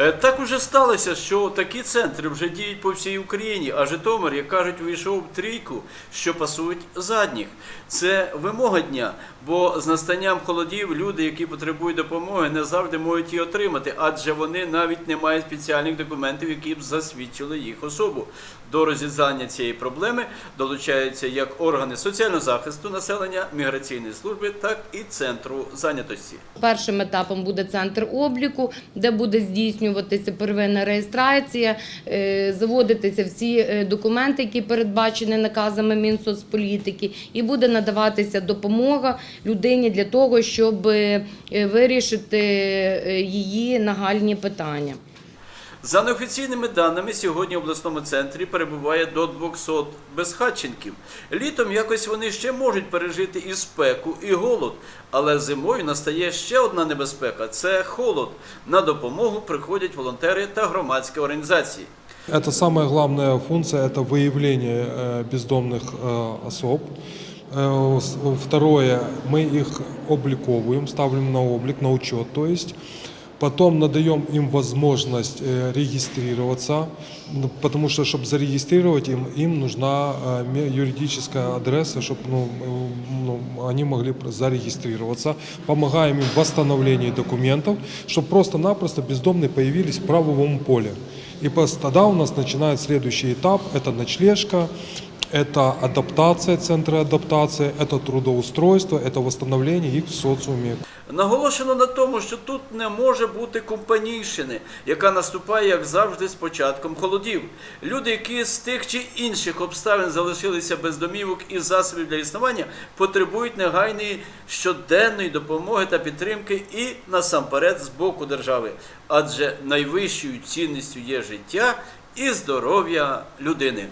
Е, Так уже сталося, що такі центри вже діють по всій Україні, а Житомир, як кажуть, увійшов в трійку, що пасують задніх. Це вимога дня, бо з настанням холодів люди, які потребують допомоги, не завжди можуть її отримати, адже вони навіть не мають спеціальних документів, які б засвідчили їх особу. До розв'язання цієї проблеми долучаються як органи соціального захисту населення, міграційної служби, так і центру зайнятості. Першим етапом буде центр обліку, де буде здійснюватися первинна реєстрація, е, заводитися всі е, документи, які передбачені наказами Мінсоцполітики, і буде надаватися допомога людині для того, щоб е, вирішити її нагальні питання. За неофіційними даними, сьогодні в обласному центрі перебуває до 200 безхатченків. Літом якось вони ще можуть пережити і спеку, і голод. Але зимою настає ще одна небезпека це холод. На допомогу приходять волонтери та громадські організації. Это самая главная функция, это выявление э, бездомных э, особ. Э, с- Второе, мы их обликовываем, ставим на облик, на учет, то есть. Потом надаем им возможность э, регистрироваться, ну, потому что, чтобы зарегистрировать им, им нужна э, ме- юридическая адреса, чтобы ну, э, ну, они могли пр- зарегистрироваться. Помогаем им в восстановлении документов, чтобы просто-напросто бездомные появились в правовом поле. И пос- тогда у нас начинает следующий этап, это ночлежка, это адаптация, центры адаптации, это трудоустройство, это восстановление их в социуме. Наголошено на тому, що тут не може бути компанійщини, яка наступає, як завжди, з початком холодів. Люди, які з тих чи інших обставин залишилися без домівок і засобів для існування, потребують негайної щоденної допомоги та підтримки і насамперед з боку держави. Адже найвищою цінністю є життя і здоров'я людини.